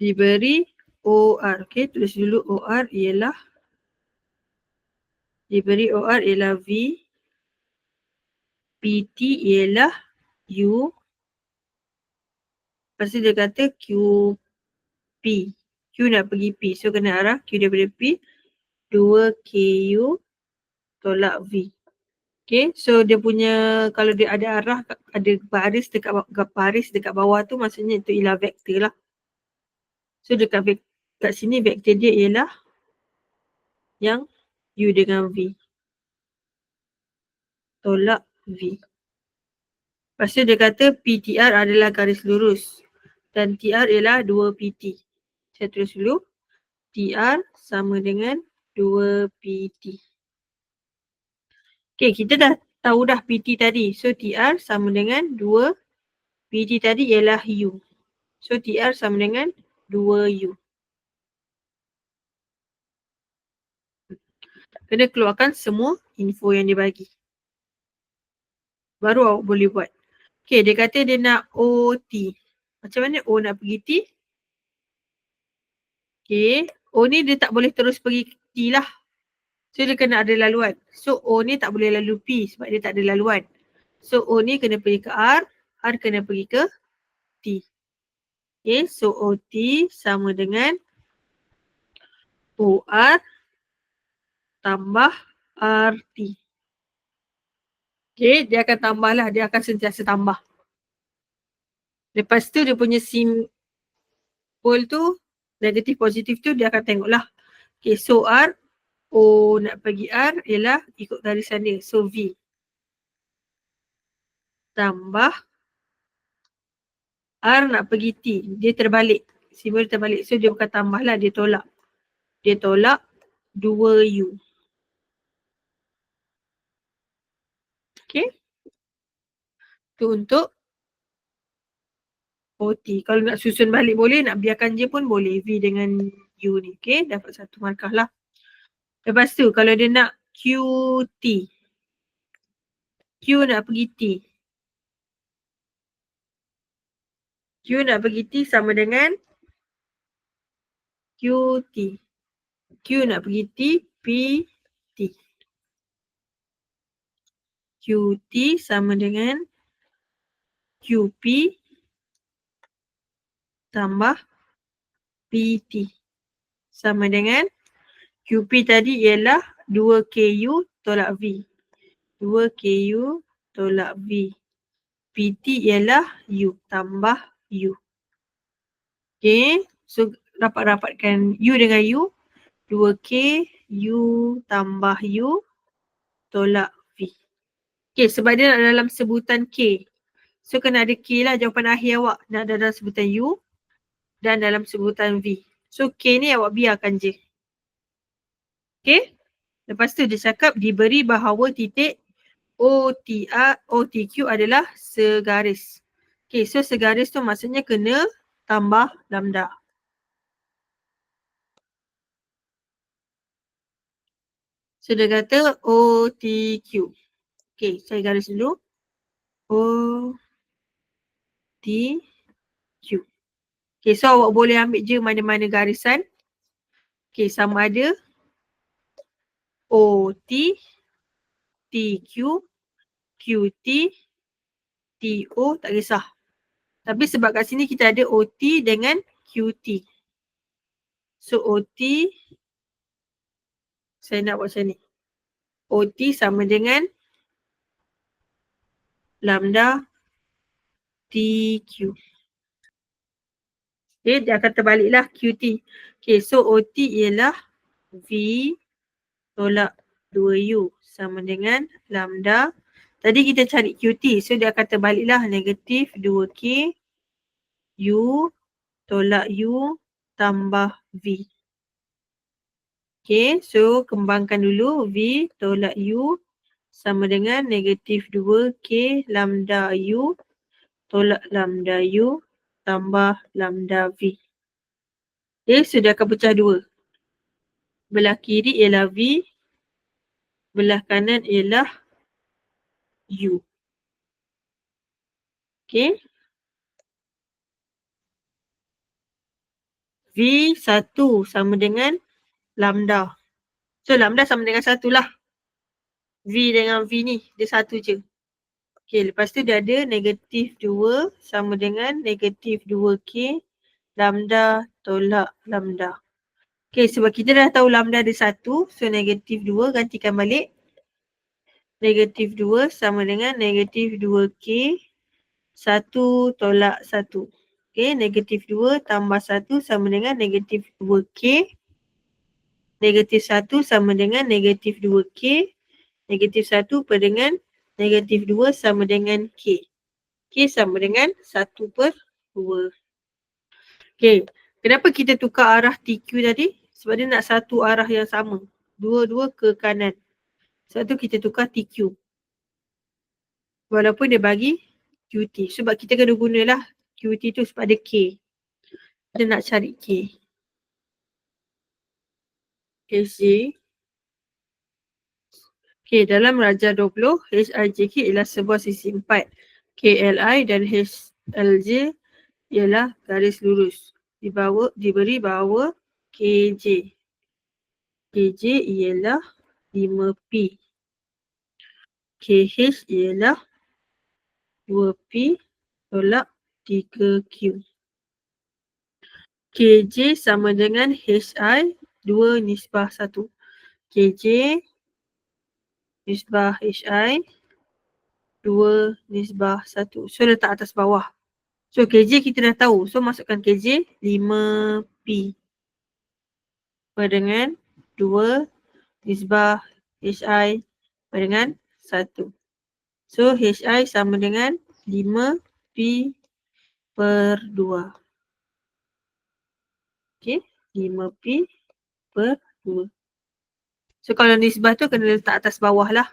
diberi OR. Okay, tulis dulu OR ialah diberi OR ialah V. PT ialah U. Lepas tu dia kata QP. Q nak pergi P. So kena arah Q daripada P. 2KU tolak V. Okay, so dia punya kalau dia ada arah, ada baris dekat baris dekat bawah tu maksudnya itu ialah vektor lah. So dekat kat sini vektor dia ialah yang U dengan V. Tolak V. Lepas tu dia kata PTR adalah garis lurus dan TR ialah 2 PT. Saya tulis dulu. TR sama dengan 2 PT. Okay, kita dah tahu dah PT tadi. So, TR sama dengan 2. PT tadi ialah U. So, TR sama dengan 2U. Kena keluarkan semua info yang dia bagi. Baru awak boleh buat. Okay, dia kata dia nak OT. Macam mana O nak pergi T? Okay, O ni dia tak boleh terus pergi T lah. So dia kena ada laluan. So O ni tak boleh lalu P sebab dia tak ada laluan. So O ni kena pergi ke R, R kena pergi ke T. Okay, so OT sama dengan OR tambah RT. Okay, dia akan tambah lah. Dia akan sentiasa tambah. Lepas tu dia punya simbol tu, negatif positif tu dia akan tengok lah. Okay, so R O nak pergi R ialah ikut garisan dia. So V. Tambah R nak pergi T. Dia terbalik. Simbol dia terbalik. So dia bukan tambah lah. Dia tolak. Dia tolak 2U. Okay. Tu untuk OT. Kalau nak susun balik boleh. Nak biarkan je pun boleh. V dengan U ni. Okay. Dapat satu markah lah. Lepas tu kalau dia nak QT. Q nak pergi T. Nak pergi T sama dengan QT. Q nak pergi T, P, T. QT sama dengan QP tambah PT sama dengan QP tadi ialah 2KU tolak V. 2KU tolak V. PT ialah U tambah U. Okay. So dapat rapatkan U dengan U. 2K U tambah U tolak V. Okay sebab dia nak dalam sebutan K. So kena ada K lah jawapan akhir awak. Nak ada dalam sebutan U dan dalam sebutan V. So K ni awak biarkan je. Okay. Lepas tu dia cakap diberi bahawa titik OTR, OTQ adalah segaris. Okay, so segaris tu maksudnya kena tambah lambda. So dia kata OTQ. Okay, saya garis dulu. OTQ. Okay, so awak boleh ambil je mana-mana garisan. Okay, sama ada OT, TQ, QT, TO tak kisah. Tapi sebab kat sini kita ada OT dengan QT. So OT, saya nak buat macam ni. OT sama dengan lambda TQ. Okay, dia akan terbaliklah QT. Okay, so OT ialah V tolak 2U sama dengan lambda. Tadi kita cari QT. So dia akan terbaliklah negatif 2K U tolak U tambah V. Okay, so kembangkan dulu V tolak U sama dengan negatif 2K lambda U tolak lambda U tambah lambda V. Okay, so dia akan pecah dua. Belah kiri ialah V, belah kanan ialah U. Okay. V satu sama dengan lambda. So lambda sama dengan satu lah. V dengan V ni dia satu je. Okay lepas tu dia ada negatif dua sama dengan negatif dua K lambda tolak lambda. Okay sebab kita dah tahu lambda ada satu so negatif dua gantikan balik. Negatif dua sama dengan negatif dua K satu tolak satu. Okay negatif dua tambah satu sama dengan negatif dua K negatif satu sama dengan negatif dua K negatif 1 per dengan negatif 2 sama dengan K. K sama dengan 1 per 2. Okay. Kenapa kita tukar arah TQ tadi? Sebab dia nak satu arah yang sama. Dua-dua ke kanan. Sebab tu kita tukar TQ. Walaupun dia bagi QT. Sebab kita kena gunalah QT tu sebab ada K. Kita nak cari K. SJ Okay, dalam Raja 20, HIJK ialah sebuah sisi empat. KLI dan HLJ ialah garis lurus. Dibawa, diberi bahawa KJ. KJ ialah 5P. KH ialah 2P tolak 3Q. KJ sama dengan HI 2 nisbah 1. KJ nisbah HI 2 nisbah 1. So letak atas bawah. So KJ kita dah tahu. So masukkan KJ 5P per dengan 2 nisbah HI per dengan 1. So HI sama dengan 5P per 2. Okay, 5P per 2. So kalau nisbah tu kena letak atas bawah lah.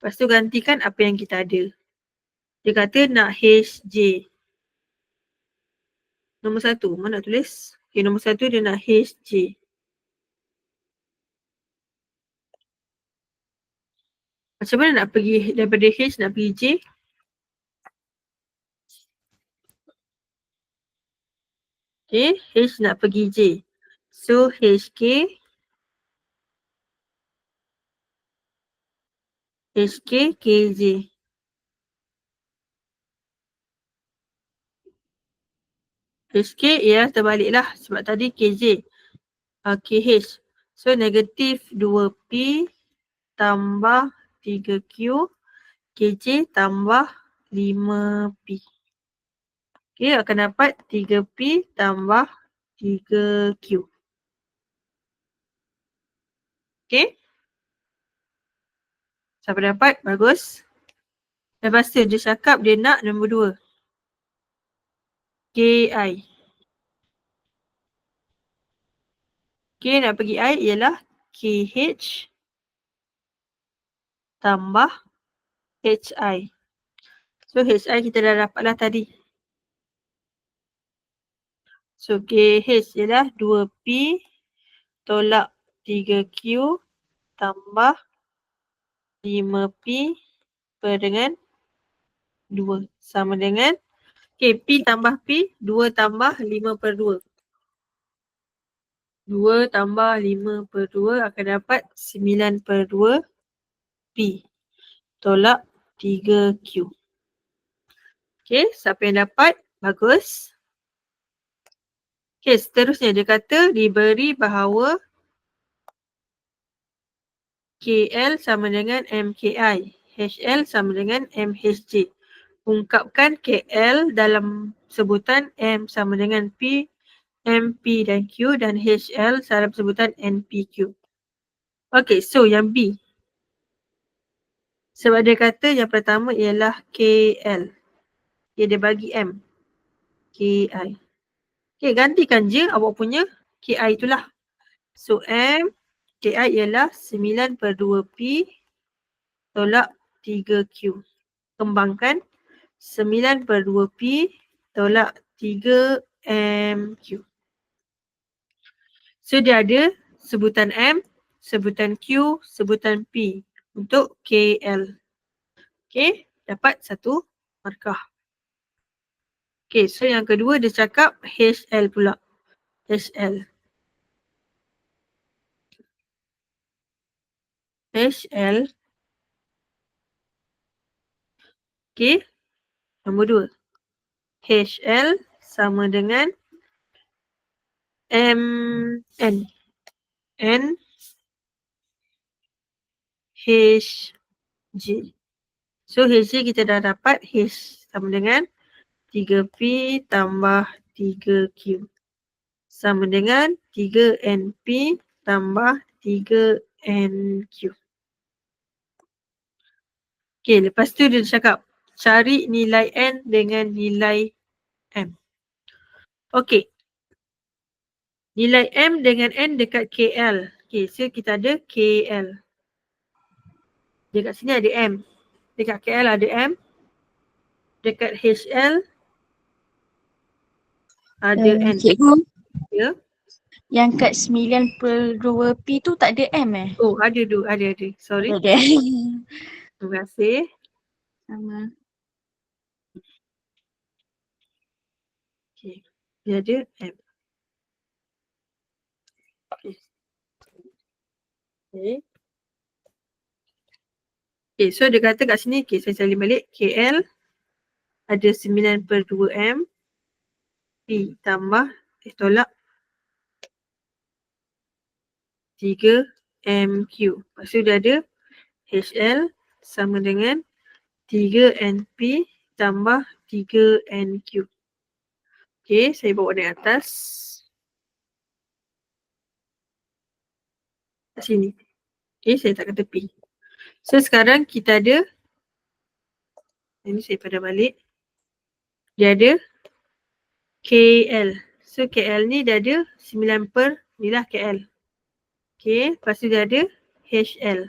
Lepas tu gantikan apa yang kita ada. Dia kata nak HJ. Nombor satu, mana nak tulis? Okay, nombor satu dia nak HJ. Macam mana nak pergi daripada H nak pergi J? Okay, H nak pergi J. So HK HK, KJ. HK ya terbaliklah sebab tadi KJ. Uh, KH. So negatif 2P tambah 3Q. KJ tambah 5P. Okay akan dapat 3P tambah 3Q. Okay. Siapa dapat? Bagus. Lepas tu dia cakap dia nak nombor dua. KI. K nak pergi I ialah KH tambah HI. So HI kita dah dapat lah tadi. So KH ialah 2P tolak 3Q tambah 5P per dengan 2 sama dengan okay, P tambah P 2 tambah 5 per 2 2 tambah 5 per 2 akan dapat 9 per 2 P tolak 3Q Okay, siapa yang dapat? Bagus. Okay, seterusnya dia kata diberi bahawa KL sama dengan MKI. HL sama dengan MHJ. Ungkapkan KL dalam sebutan M sama dengan P, MP dan Q dan HL dalam sebutan NPQ. Okay, so yang B. Sebab dia kata yang pertama ialah KL. Okay, dia bagi M. KI. Okay, gantikan je awak punya KI itulah. So M KI ialah 9 per 2P tolak 3Q. Kembangkan 9 per 2P tolak 3MQ. So dia ada sebutan M, sebutan Q, sebutan P untuk KL. Okay, dapat satu markah. Okay, so yang kedua dia cakap HL pula. HL. HL. Okay. Nombor dua. HL sama dengan MN. N HG. So HG kita dah dapat H sama dengan 3P tambah 3Q. Sama dengan 3NP tambah 3NQ. Okay, lepas tu dia cakap cari nilai N dengan nilai M. Okay. Nilai M dengan N dekat KL. Okay, so kita ada KL. Dekat sini ada M. Dekat KL ada M. Dekat HL ada Eh, N. Cikgu, Ya. yang kat 9 per 2P tu tak ada M eh? Oh, ada tu, ada ada. Sorry. Ada. Terima kasih. Sama. Okay. Dia ada M. Okay. Okay. Okay, so dia kata kat sini, okay, saya salin balik. KL ada 9 per 2 M. P tambah, eh tolak 3 MQ. Lepas tu dia ada HL sama dengan 3 NP tambah 3 NQ. Okay, saya bawa naik atas. Kat sini. Okay, saya takkan tepi. So sekarang kita ada ini saya pada balik. Dia ada KL. So KL ni dia ada 9 per ni lah KL. Okay, lepas tu dia ada HL.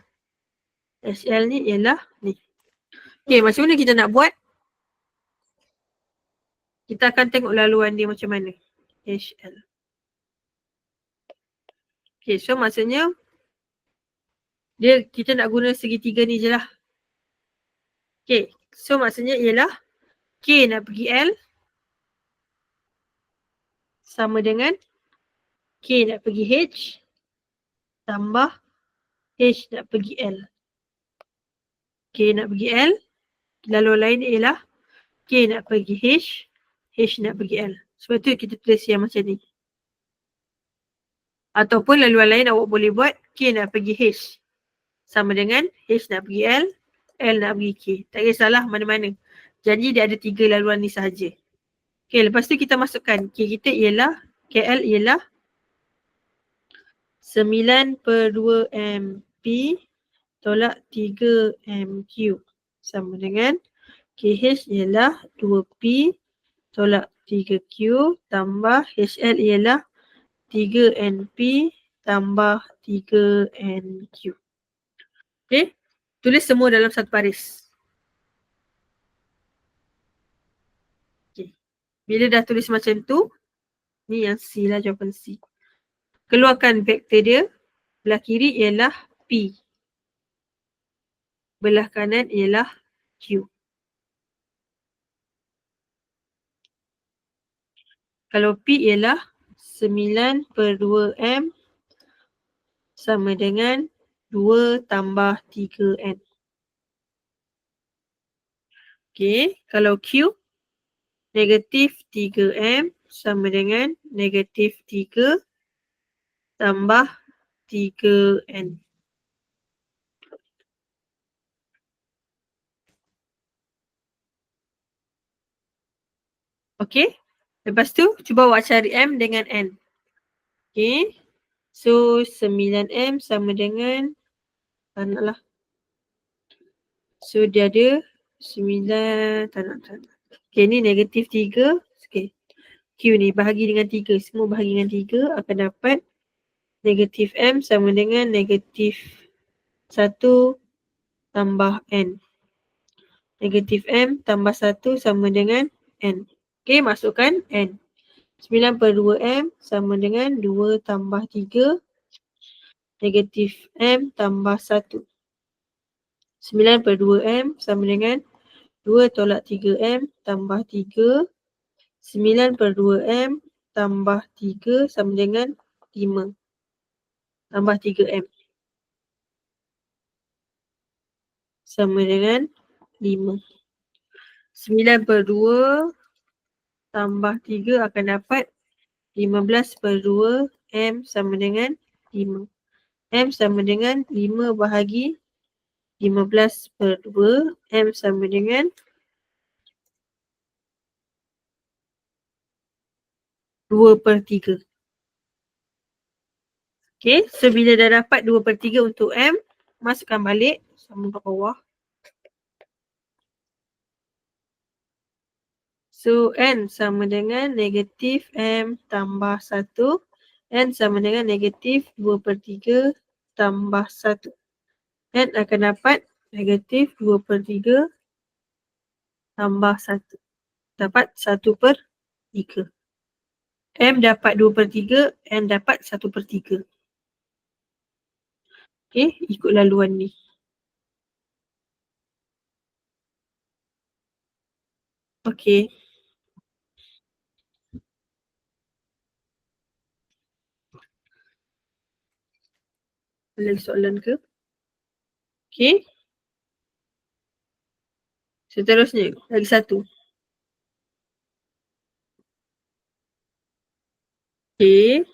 HL ni ialah ni. Okay, macam mana kita nak buat? Kita akan tengok laluan dia macam mana. HL. Okay, so maksudnya dia kita nak guna segitiga ni je lah. Okay, so maksudnya ialah K nak pergi L sama dengan K nak pergi H tambah H nak pergi L. K nak pergi L, lalu lain ialah K nak pergi H, H nak pergi L. Sebab tu kita tulis yang macam ni. Ataupun laluan lain awak boleh buat K nak pergi H sama dengan H nak pergi L, L nak pergi K. Tak kisahlah mana-mana. Jadi dia ada tiga laluan ni sahaja. Okay, lepas tu kita masukkan K kita ialah, KL ialah 9 per 2 MP tolak 3 MQ sama dengan KH ialah 2P tolak 3Q tambah HL ialah 3NP tambah 3NQ. Okay, tulis semua dalam satu baris. Okay. Bila dah tulis macam tu, ni yang C lah jawapan C. Keluarkan vektor dia, belah kiri ialah P. Belah kanan ialah Q. Kalau P ialah 9 per 2 M sama dengan 2 tambah 3N. Okay, kalau Q negatif 3M sama dengan negatif 3 tambah 3N. Okay, lepas tu cuba awak cari M dengan N. Okay, so 9M sama dengan, tak nak lah. So dia ada 9, tak nak, tak nak. Okay, ni negatif 3. Okay, Q ni bahagi dengan 3. Semua bahagi dengan 3 akan dapat negatif M sama dengan negatif 1 tambah N. Negatif M tambah 1 sama dengan N. Okay, masukkan N. 9 per 2M sama dengan 2 tambah 3 negatif M tambah 1. 9 per 2M sama dengan 2 tolak 3M tambah 3. 9 per 2M tambah 3 sama dengan 5. Tambah 3M. Sama dengan 5. 9 per 2 tambah 3 akan dapat 15 per 2 M sama dengan 5. M sama dengan 5 bahagi 15 per 2. M sama dengan 2 per 3. Okay, so bila dah dapat 2 per 3 untuk M, masukkan balik sama kat bawah. So N sama dengan negatif M tambah 1 N sama dengan negatif 2 per 3 tambah 1. N akan dapat negatif 2 per 3 tambah 1. Dapat 1 per 3. M dapat 2 per 3, N dapat 1 per 3. Okay, ikut laluan ni. Okay. Lagi soalan ke? Okay. Seterusnya, lagi satu. Okay.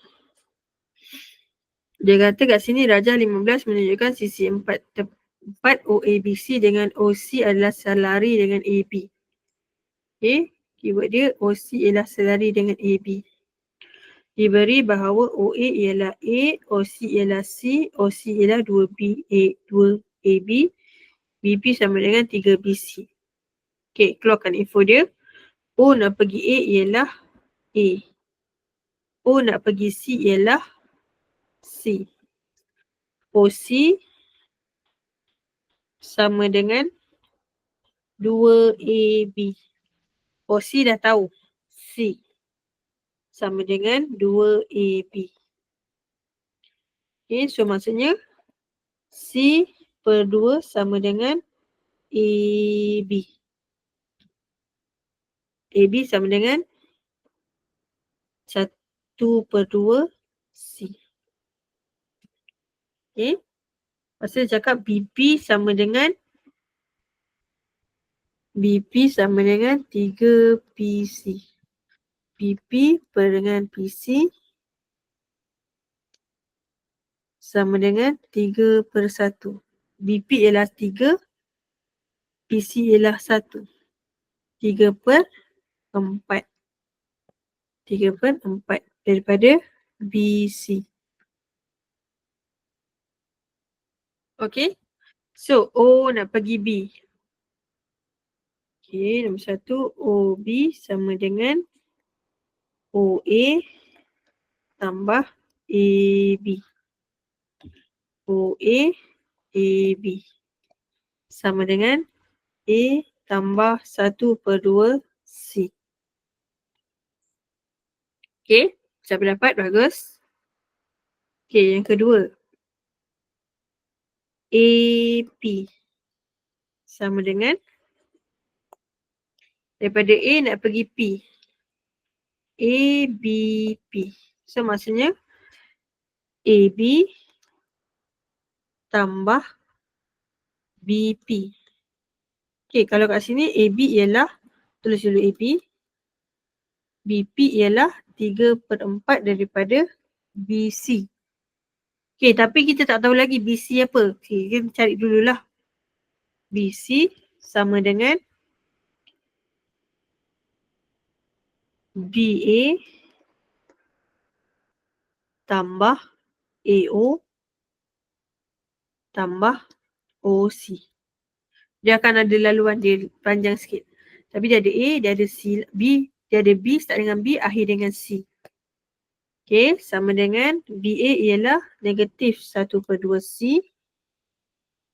Dia kata kat sini Raja 15 menunjukkan sisi 4 tepat OABC dengan OC adalah selari dengan AB. Okay. Keyword dia OC ialah selari dengan AB diberi bahawa OA ialah A, OC ialah C, OC ialah 2B, A, 2AB, BP sama dengan 3BC. Okay, keluarkan info dia. O nak pergi A ialah A. O nak pergi C ialah C. OC sama dengan 2AB. OC dah tahu C sama dengan 2AB. Okay, so maksudnya C per 2 sama dengan AB. AB sama dengan 1 per 2 C. Okay. Tu cakap BP sama dengan BP sama dengan 3 PC. PP per dengan PC sama dengan 3 per 1. BP ialah 3, PC ialah 1. 3 per 4. 3 per 4 daripada BC. Okay. So O nak pergi B. Okay, nombor satu OB sama dengan OA tambah AB. OA AB sama dengan A tambah 1 per 2 C. Okay, siapa dapat? Bagus. Okay, yang kedua. AP sama dengan daripada A nak pergi P. ABP. So maksudnya AB tambah BP. Okay, kalau kat sini AB ialah, tulis dulu AB. BP ialah 3 per 4 daripada BC. Okay, tapi kita tak tahu lagi BC apa. Okay, kita cari dululah. BC sama dengan BA tambah AO tambah OC. Dia akan ada laluan dia panjang sikit. Tapi dia ada A, dia ada C, B, dia ada B start dengan B, akhir dengan C. Okay, sama dengan BA ialah negatif 1 per 2 C.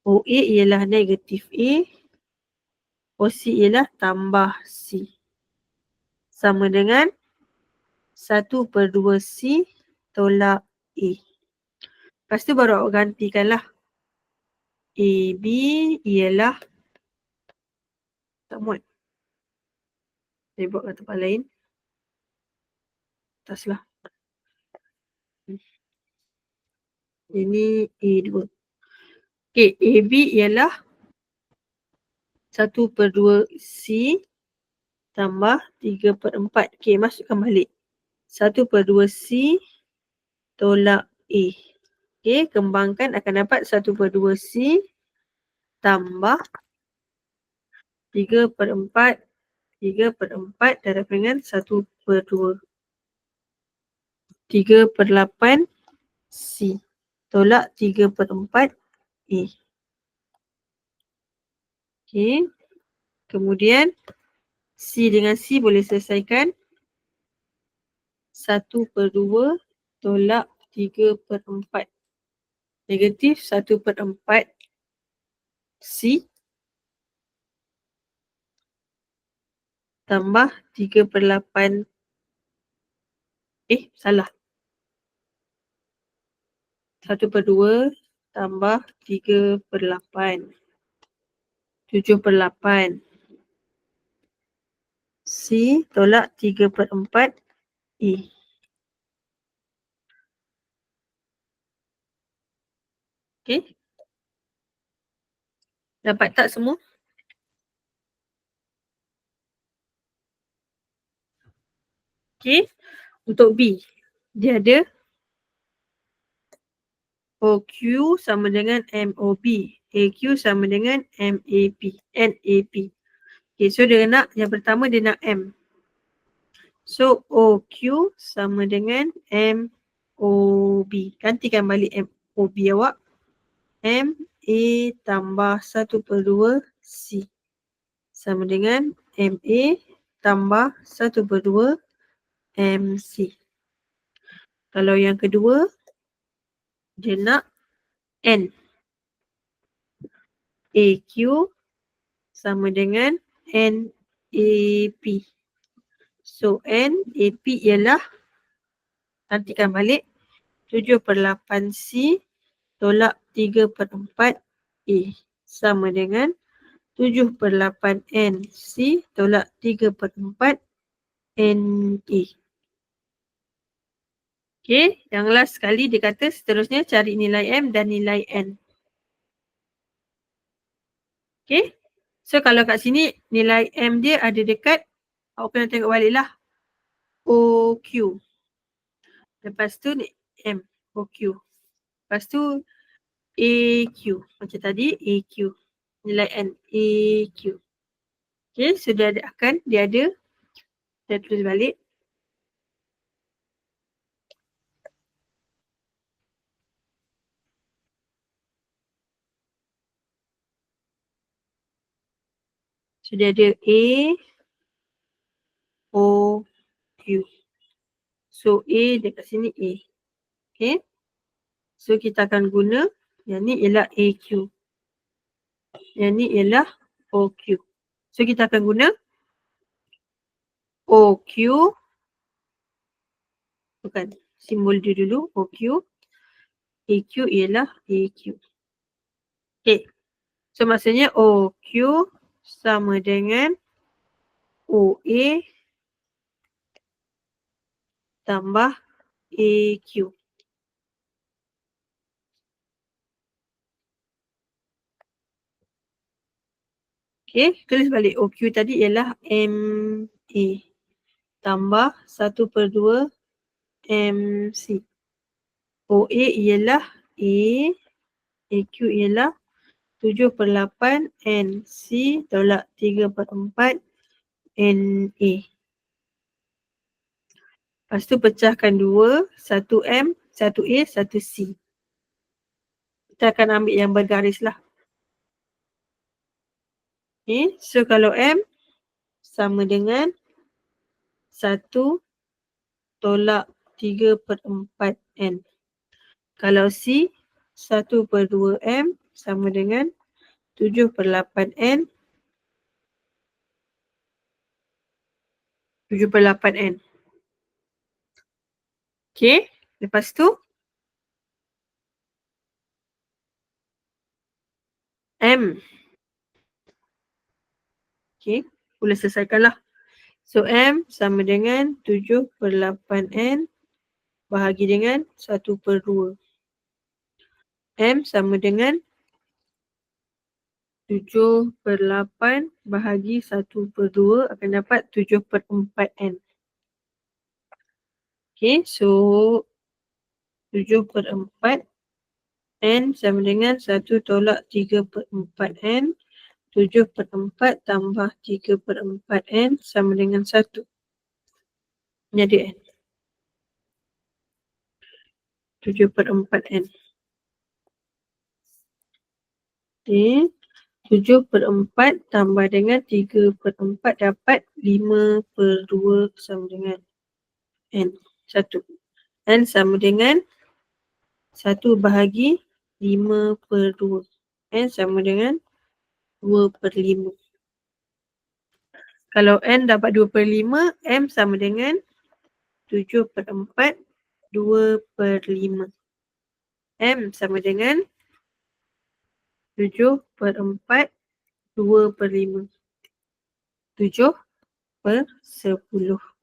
OA ialah negatif A. OC ialah tambah C sama dengan 1 per 2 C tolak A. Lepas tu baru awak gantikanlah. AB ialah tak muat. Saya buat kat tempat lain. atas lah. Ini A2. Okay, AB ialah 1 per 2 C tambah 3 per 4. Okay, masukkan balik. 1 per 2 C tolak A. Okay, kembangkan akan dapat 1 per 2 C tambah 3 per 4. 3 per 4 darab dengan 1 per 2. 3 per 8 C tolak 3 per 4 A. Okay. Kemudian C dengan C boleh selesaikan. 1 per 2 tolak 3 per 4. Negatif 1 per 4 C. Tambah 3 per 8 eh salah. 1 per 2 tambah 3 per 8 7 per 8 C tolak 3 per 4 E Okay Dapat tak semua? Okay. Untuk B. Dia ada OQ sama dengan MOB. AQ sama dengan MAP. NAP. Okay. So dia nak yang pertama dia nak M. So OQ sama dengan MOB. Gantikan balik MOB awak. M A tambah 1 per 2 C. Sama dengan MA tambah 1 per 2 MC. Kalau yang kedua, dia nak N. AQ sama dengan NAP. So NAP ialah nantikan balik 7 per 8 C tolak 3 per 4 A sama dengan 7 per 8 N C tolak 3 per 4 N A. Okay, yang last sekali dia kata seterusnya cari nilai M dan nilai N. Okay, so kalau kat sini nilai M dia ada dekat, awak kena tengok balik lah. OQ. Lepas tu ni M, OQ. Lepas tu AQ. Macam tadi AQ. Nilai N, AQ. Okay, so dia ada akan, dia ada. Saya tulis balik. So dia ada A, O, Q. So A dekat sini A. Okay. So kita akan guna yang ni ialah AQ. Yang ni ialah OQ. So kita akan guna OQ. Bukan simbol dia dulu OQ. AQ ialah AQ. Okay. So maksudnya OQ sama dengan OA tambah AQ. Okay, tulis balik OQ tadi ialah MA tambah 1 per 2 MC. OA ialah A, AQ ialah 7 per 8 NC tolak 3 per 4 NA. Lepas tu pecahkan 2, 1M, 1A, 1C. Kita akan ambil yang bergaris lah. Okay, so kalau M sama dengan 1 tolak 3 per 4 N. Kalau C, 1 per 2 M sama dengan 7 per 8 N. 7 per 8 N. Okay, lepas tu M. Okay, boleh selesaikan lah. So M sama dengan 7 per 8 N bahagi dengan 1 per 2. M sama dengan 7 per 8 bahagi 1 per 2 akan dapat 7 per 4 N. Okay, so 7 per 4 N sama dengan 1 tolak 3 per 4 N. 7 per 4 tambah 3 per 4 N sama dengan 1. Ini ada N. 7 per 4 N. Okay. 7 per 4 tambah dengan 3 per 4 dapat 5 per 2 sama dengan N. 1. N sama dengan 1 bahagi 5 per 2. N sama dengan 2 per 5. Kalau N dapat 2 per 5, M sama dengan 7 per 4, 2 per 5. M sama dengan 7 per 4, 2 per 5. 7 per 10.